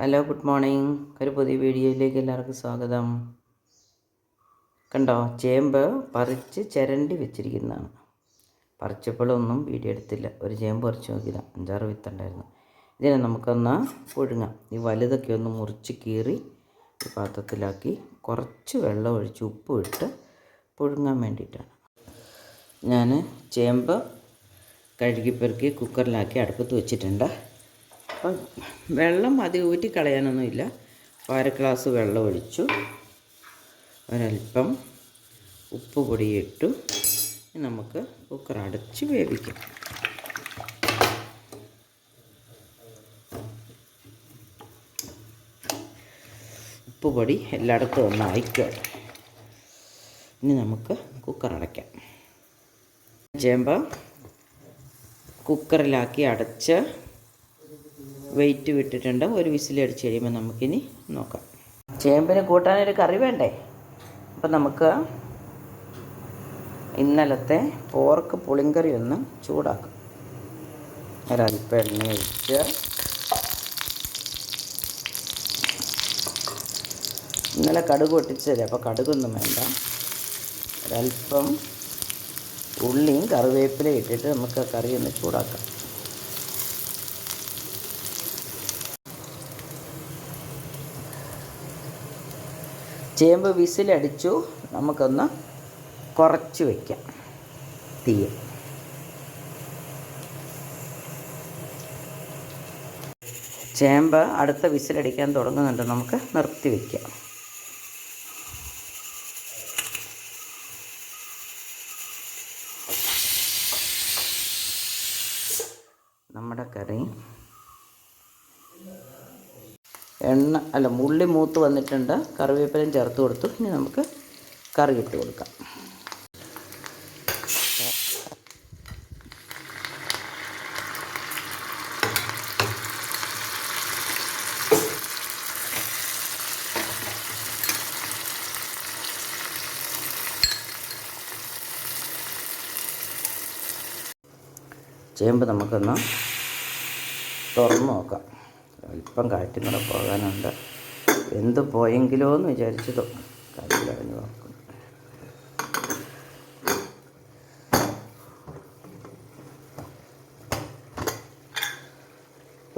Hello good morning ഒരു പുതിയ വീഡിയോയിലേക്ക് എല്ലാവർക്കും സ്വാഗതം. കണ്ടോ ചേമ്പ് പറിച്ച് ചിരണ്ടി വെച്ചിരിക്കുന്നതാണ്. പറിച്ചപ്പോഴൊന്നും വീഡിയോ എടുത്തില്ല. ഒരു ചേമ്പ് പറിച്ച് നോക്കിയതാണ് അഞ്ചാറ് വിത്തുണ്ടായിരുന്നു. ഇതിനെ നമുക്കൊന്ന് പുഴുങ്ങാം. ഈ വലുതൊക്കെ ഒന്ന് മുറിച്ച് കീറി പാത്രത്തിലാക്കി കുറച്ച് വെള്ളം ഒഴിച്ച് ഉപ്പ് ഇട്ട് പുഴുങ്ങാൻ വേണ്ടിയിട്ടാണ്. ഞാൻ ചേമ്പ് കഴുകിപ്പെറുക്കി കുക്കറിലാക്കി അടുപ്പത്ത് വെച്ചിട്ടുണ്ട്. അപ്പം വെള്ളം അധികം ഊറ്റി കളയാനൊന്നുമില്ല. അര ഗ്ലാസ് വെള്ളം ഒഴിച്ചു. ഒരൽപ്പം ഉപ്പ് പൊടിയിട്ടു നമുക്ക് കുക്കർ അടച്ച് വേവിക്കാം. ഉപ്പ് പൊടി എല്ലായിടത്തും ഒന്ന് അയക്കാം ഇനി നമുക്ക് കുക്കർ അടയ്ക്കാം. ചേമ്പ കുക്കറിലാക്കി അടച്ച് വെയിറ്റ് വിട്ടിട്ടുണ്ട്. ഒരു വിസിലടിച്ച് കഴിയുമ്പോൾ നമുക്കിനി നോക്കാം. ചേമ്പിന് കൂട്ടാനൊരു കറി വേണ്ടേ? അപ്പം നമുക്ക് ഇന്നലത്തെ പോർക്ക് പുളിങ്കറി ഒന്ന് ചൂടാക്കാം. ഒരല്പം എണ്ണ ഒഴിച്ച്. ഇന്നലെ കടുക് പൊട്ടിച്ചതല്ലേ അപ്പോൾ കടുകൊന്നും വേണ്ട. ഒരല്പം ഉള്ളിയും കറിവേപ്പിലയും ഇട്ടിട്ട് നമുക്ക് കറി ഒന്ന് ചൂടാക്കാം. ചേമ്പ് വിസിലടിച്ചു നമുക്കൊന്ന് കുറച്ച് വയ്ക്കാം തീയ ചേമ്പ് അടുത്ത വിസിലടിക്കാൻ തുടങ്ങുന്നുണ്ട്. നമുക്ക് നിർത്തി വയ്ക്കാം നമ്മുടെ കറി എണ്ണ അല്ല ഉള്ളി മൂത്ത് വന്നിട്ടുണ്ട്. കറിവേപ്പിലയും ചേർത്ത് കൊടുത്തു. ഇനി നമുക്ക് കറി ഇട്ട് കൊടുക്കാം. ചേമ്പ് നമുക്കൊന്ന് തുറന്ന് നോക്കാം. അല്പം കാറ്റും കൂടെ പോകാനുണ്ട്. എന്ത് പോയെങ്കിലോ എന്ന് വിചാരിച്ചതോ കാറ്റിലറിഞ്ഞു നോക്കുന്നു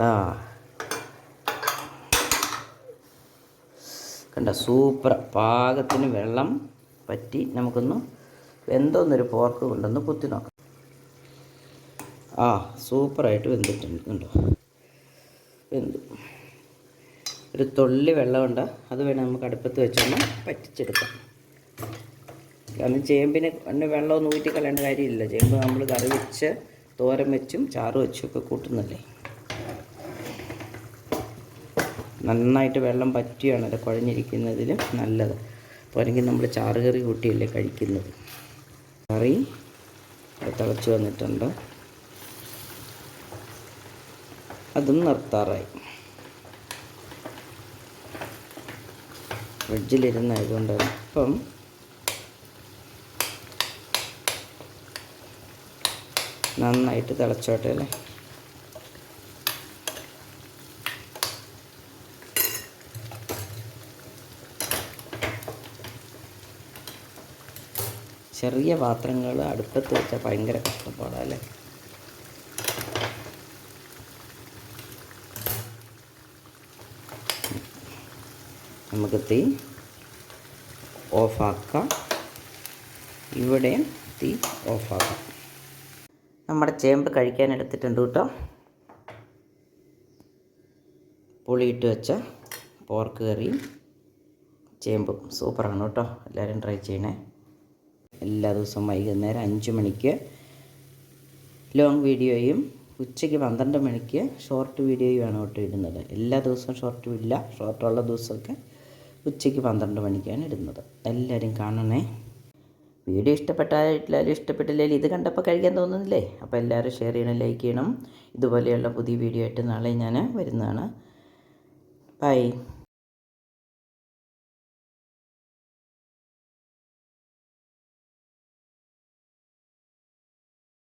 ആ. കണ്ട സൂപ്പർ. പാകത്തിന് വെള്ളം പറ്റി നമുക്കൊന്ന് എന്തോന്നൊരു പോർക്ക് കൊണ്ടൊന്ന് കുത്തി നോക്കാം. ആ സൂപ്പറായിട്ട് വെന്തിട്ടുണ്ട്. കണ്ടോ? വെന്തു ഒരു തുള്ളി വെള്ളമുണ്ട്. അത് വേണം നമുക്ക് അടുപ്പത്ത് വെച്ചൊന്ന് പറ്റിച്ചെടുക്കാം. കാരണം ചേമ്പിന് പിന്നെ വെള്ളമൊന്നും ഊറ്റി കളയേണ്ട കാര്യമില്ല. ചേമ്പ് നമ്മൾ കറി വെച്ച് തോരൻ വെച്ചും ചാറ് വെച്ചും ഒക്കെ കൂട്ടുന്നല്ലേ? നന്നായിട്ട് വെള്ളം പറ്റിയാണ് അത് കുഴഞ്ഞിരിക്കുന്നതിൽ നല്ലത്. പോരെങ്കിൽ നമ്മൾ ചാറ് കറി കൂട്ടിയല്ലേ കഴിക്കുന്നത്. കറി തിളച്ച് വന്നിട്ടുണ്ട്. അതും നിർത്താറായി. ഫ്രിഡ്ജിലിരുന്നായതുകൊണ്ട് അപ്പം നന്നായിട്ട് തിളച്ചോട്ടെ അല്ലേ? ചെറിയ പാത്രങ്ങൾ അടുപ്പത്ത് വെച്ചാൽ ഭയങ്കര കഷ്ടപ്പാടല്ലേ നമുക്ക് തീ ഓഫാക്കാം. ഇവിടെയും തീ ഓഫാക്കാം. നമ്മുടെ ചേമ്പ് കഴിക്കാൻ എടുത്തിട്ടുണ്ട് കേട്ടോ. പുളിയിട്ട് വെച്ച പോർക്ക് കറിയും ചേമ്പും സൂപ്പറാണ് കേട്ടോ. എല്ലാവരും ട്രൈ ചെയ്യണേ. എല്ലാ ദിവസവും വൈകുന്നേരം അഞ്ച് മണിക്ക് ലോങ് വീഡിയോയും ഉച്ചയ്ക്ക് പന്ത്രണ്ട് മണിക്ക് ഷോർട്ട് വീഡിയോയുമാണ് കേട്ടോ ഇടുന്നത്. എല്ലാ ദിവസവും ഷോർട്ട് ഇല്ല. ഷോർട്ടുള്ള ദിവസമൊക്കെ ഉച്ചയ്ക്ക് പന്ത്രണ്ട് മണിക്കാണ് ഇടുന്നത്. എല്ലാവരും കാണണേ. വീഡിയോ ഇഷ്ടപ്പെട്ടാലും ഇഷ്ടപ്പെട്ടില്ലെങ്കിൽ ഇത് കണ്ടപ്പോൾ കഴിക്കാൻ തോന്നുന്നില്ലേ? അപ്പോൾ എല്ലാവരും ഷെയർ ചെയ്യണം ലൈക്ക് ചെയ്യണം. ഇതുപോലെയുള്ള പുതിയ വീഡിയോ ആയിട്ട് നാളെ ഞാൻ വരുന്നതാണ്. ബൈ.